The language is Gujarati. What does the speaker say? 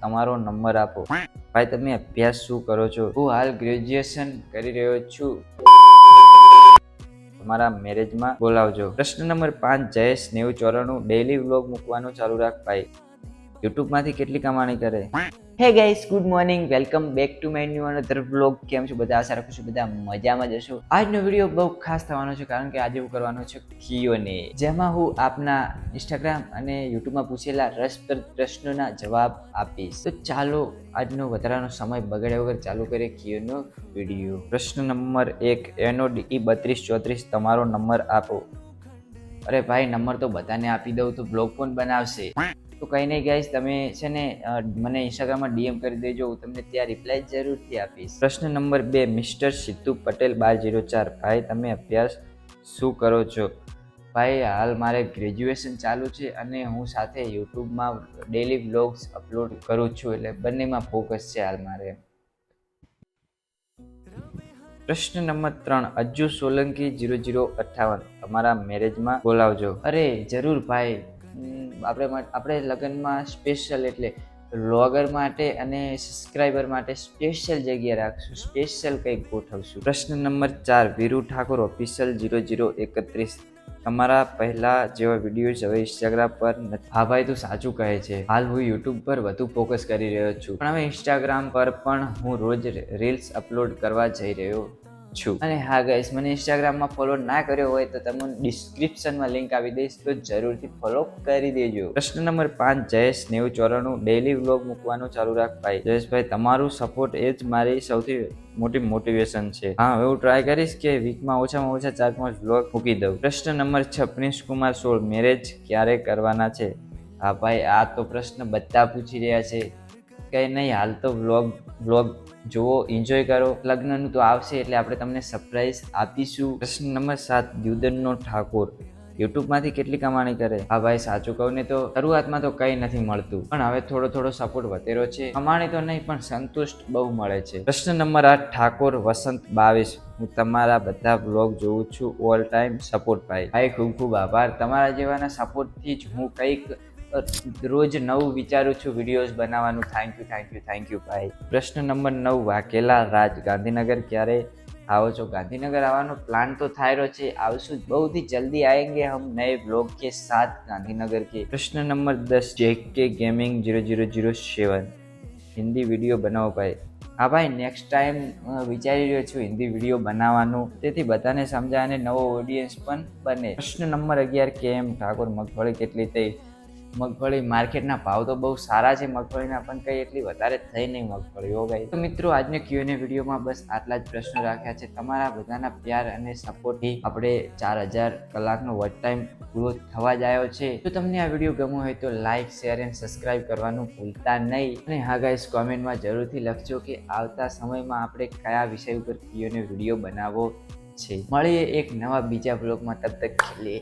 તમારો નંબર આપો. ભાઈ, તમે અભ્યાસ શું કરો છો? હું હાલ ગ્રેજ્યુએશન કરી રહ્યો છું. તમારા મેરેજમાં બોલાવજો. પ્રશ્ન નંબર પાંચ, જયેશ નેવું ચોરાણું ડેઈલી વ્લોગ મૂકવાનું ચાલુ રાખ, ભાઈ. યુટ્યુબમાંથી કેટલી કમાણી કરે? Hey guys good morning welcome back to my new another blog કેમ છો? બધા આશા રાખું છું બધા મજામાં જશો આજનો વીડિયો બહુ ખાસ થવાનો છે કારણ કે આજે હું કરવાનો છે કિયોને જેમાં હું આપના ઇન્સ્ટાગ્રામ અને યુટ્યુબમાં પૂછેલા રસપ્રદ પ્રશ્નોના જવાબ આપીશ. તો ચાલો આજનો વધારાનો સમય બગાડ્યા વગર ચાલુ કરીએ કિયોનો વીડિયો પ્રશ્ન નંબર એક એનો ડી બત્રીસ ચોત્રીસ તમારો નંબર આપો. અરે ભાઈ નંબર તો બધાને આપી દઉં તો બ્લોગ પણ બનાવશે? તો કંઈ નહીં ગાઈસ તમે છે ને મને ઇન્સ્ટાગ્રામમાં ડીએમ કરી દેજો, હું તમને ત્યાં રિપ્લાય જરૂરથી આપીશ. પ્રશ્ન નંબર બે, મિસ્ટર સિદ્ધુ પટેલ બાર જીરો ચાર, ભાઈ, તમે અભ્યાસ શું કરો છો? ભાઈ, હાલ મારે ગ્રેજ્યુએશન ચાલુ છે અને હું સાથે યુટ્યુબમાં ડેલી વ્લોગ્સ અપલોડ કરું છું, એટલે બંનેમાં ફોકસ છે હાલ મારે. પ્રશ્ન નંબર ત્રણ અજ્જુ સોલંકી જીરો જીરો અઠ્ઠાવન, તમારા મેરેજમાં બોલાવજો. અરે, જરૂર ભાઈ આપણે આપણે લગ્નમાં સ્પેશિયલ એટલે વ્લોગર માટે અને સબસ્ક્રાઈબર માટે સ્પેશિયલ જગ્યા રાખશું સ્પેશિયલ કંઈક ગોઠવશું. પ્રશ્ન નંબર ચાર, Viru Thakor official zero zero એકત્રીસ. તમારા પહેલા જેવા વિડીયોઝ હવે ઇન્સ્ટાગ્રામ પર નથી હા ભાઈ, તું સાચું કહે છે. હાલ હું યુટ્યુબ પર વધુ ફોકસ કરી રહ્યો છું. પણ હવે ઇન્સ્ટાગ્રામ પર પણ હું રોજ રીલ્સ અપલોડ કરવા જઈ રહ્યો છું. અને હા ગાઈસ મને ઇન્સ્ટાગ્રામમાં ફોલો ના કર્યો હોય તો તમે ડિસ્ક્રિપ્શનમાં લિંક આપી દઈશ તો જરૂરથી ફોલો કરી દેજો. પ્રશ્ન નંબર પાંચ જયેશ નેવું ચોરાણું ડેઈલી વ્લોગ મૂકવાનું ચાલુ રાખ ભાઈ. જયેશભાઈ તમારું સપોર્ટ એ જ મારી સૌથી મોટી મોટિવેશન છે. હા હું ટ્રાય કરીશ કે વીકમાં ઓછામાં ઓછા ચાર પાંચ વ્લોગ મૂકી દઉં. પ્રશ્ન નંબર છ પ્રિન્સ કુમાર સોળ મેરેજ ક્યારે કરવાના છે? હા ભાઈ આ તો પ્રશ્ન બધા પૂછી રહ્યા છે. કંઈ નહીં હાલ તો વ્લોગ વ્લોગ જુઓ એન્જોય કરો. લગ્નનું તો આવશે એટલે આપણે તમને સરપ્રાઈઝ આપીશું. પ્રશ્ન નંબર સાત દ્યુદનનો ઠાકોર. યુટ્યુબમાંથી કેટલી કમાણી કરે? હા ભાઈ, સાચું કહું ને તો શરૂઆતમાં તો કંઈ નથી મળતું. પણ હવે થોડો થોડો સપોર્ટ વધેરો છે. કમાણી તો નહીં, પણ સંતુષ્ટ બહુ મળે છે. પ્રશ્ન નંબર આઠ, ઠાકોર વસંત બાવીસ. હું તમારા બધા બ્લોગ જોઉં છું ઓલ ટાઈમ સપોર્ટ ભાઈ. ભાઈ, ખૂબ ખૂબ આભાર. તમારા જેવાના સપોર્ટથી જ હું કંઈક રોજ નવું વિચારું છું, વિડીયોઝ બનાવવાનું. Thank you thank you thank you ભાઈ. પ્રશ્ન નંબર નવ વાકેલા રાજ, ગાંધીનગર ક્યારે આવો છો? ગાંધીનગર આવવાનો પ્લાન તો થાય રહ્યો છે. આવશું બહુ જ જલ્દી હમ हम नए કે के ગાંધીનગર કે. પ્રશ્ન નંબર દસ જે કે gaming zero zero zero seven Hindi video બનાવો ભાઈ. હા ભાઈ નેક્સ્ટ ટાઈમ વિચારી રહ્યો છું હિન્દી વીડિયો બનાવવાનું. તેથી બધાને સમજાય અને નવો ઓડિયન્સ પણ બને. પ્રશ્ન નંબર અગિયાર કેમ ઠાકોર મગફળી કેટલી થઈ? મગફળી માર્કેટના ભાવ તો બહુ સારા છે મગફળીના, પણ કંઈ એટલી વધારે થઈ નહીં મગફળી ગઈ તો મિત્રો, આજના ક્યુએનએ વિડીયોમાં બસ આટલા જ પ્રશ્નો રાખ્યા છે. તમારા બધાના પ્યાર અને સપોર્ટથી આપણે ચાર હજાર કલાકનો વોચ ટાઈમ પૂરો થવા જ આવ્યો છે. જો તમને આ વીડિયો ગમો હોય તો લાઇક શેર એન્ડ સબસ્ક્રાઇબ કરવાનું ભૂલતા નહીં. અને હા, ગાઈસ, કોમેન્ટમાં જરૂરથી લખજો કે આવતા સમયમાં આપણે કયા વિષય ઉપર ક્યુએનએ વીડિયો બનાવવો છે. મળીએ એક નવા બીજા બ્લોગમાં તબ તક કે લીએ